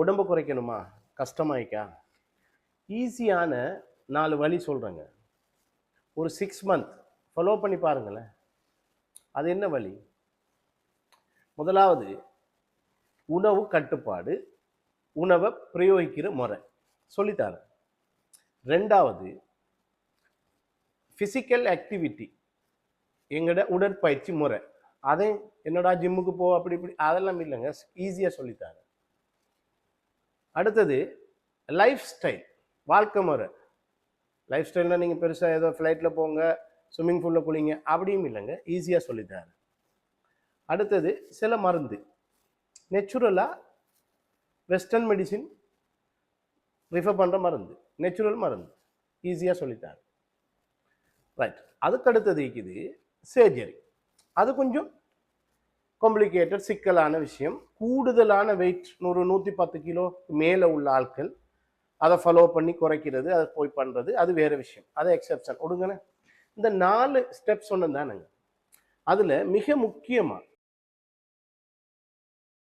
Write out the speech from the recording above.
உடம்பு குறைக்கணுமா? கஷ்டமாயிக்கா? ஈஸியான நாலு வழி சொல்கிறேங்க ஒரு சிக்ஸ் மந்த் ஃபாலோ பண்ணி பாருங்களேன். அது என்ன வழி? முதலாவது உணவு கட்டுப்பாடு உணவை பிரயோகிக்கிற முறை. சொல்லித்தரேன். ரெண்டாவது ஃபிசிக்கல் ஆக்டிவிட்டி எங்களோட உடற்பயிற்சி முறை. அதே என்னடா ஜிம்முக்கு போ அப்படி இப்படி அதெல்லாம் இல்லைங்க. ஈஸியாக சொல்லித்தாரேன். அடுத்தது லைஃப் ஸ்டைல் வாழ்க்கை முறை. லைஃப் ஸ்டைல்னால் நீங்கள் பெருசாக ஏதோ ஃப்ளைட்டில் போங்க ஸ்விம்மிங் பூலில் குளிங்க அப்படியும் இல்லைங்க. ஈஸியாக சொல்லித்தரேன் அடுத்தது சில மருந்து. நெச்சுரலாக வெஸ்டர்ன் மெடிசின் ரிஃபர் பண்ணுற மருந்து. நெச்சுரல் மருந்து. ஈஸியாக சொல்லித்தாரேன் ரைட் அதுக்கடுத்தது இருக்குது சர்ஜரி அது கொஞ்சம் காம்ப்ளிகேட்டட் சிக்கலான விஷயம். கூடுதலான வெயிட் நூறு நூற்றி பத்து கிலோ மேலே உள்ள ஆட்கள் அதை ஃபாலோ பண்ணி குறைக்கிறது அதை போய் பண்ணுறது அது வேறு விஷயம். அது எக்ஸப்ஷன் ஒடுங்கண்ணே. இந்த நாலு ஸ்டெப்ஸ் ஒன்று தானுங்க அதில் மிக முக்கியமாக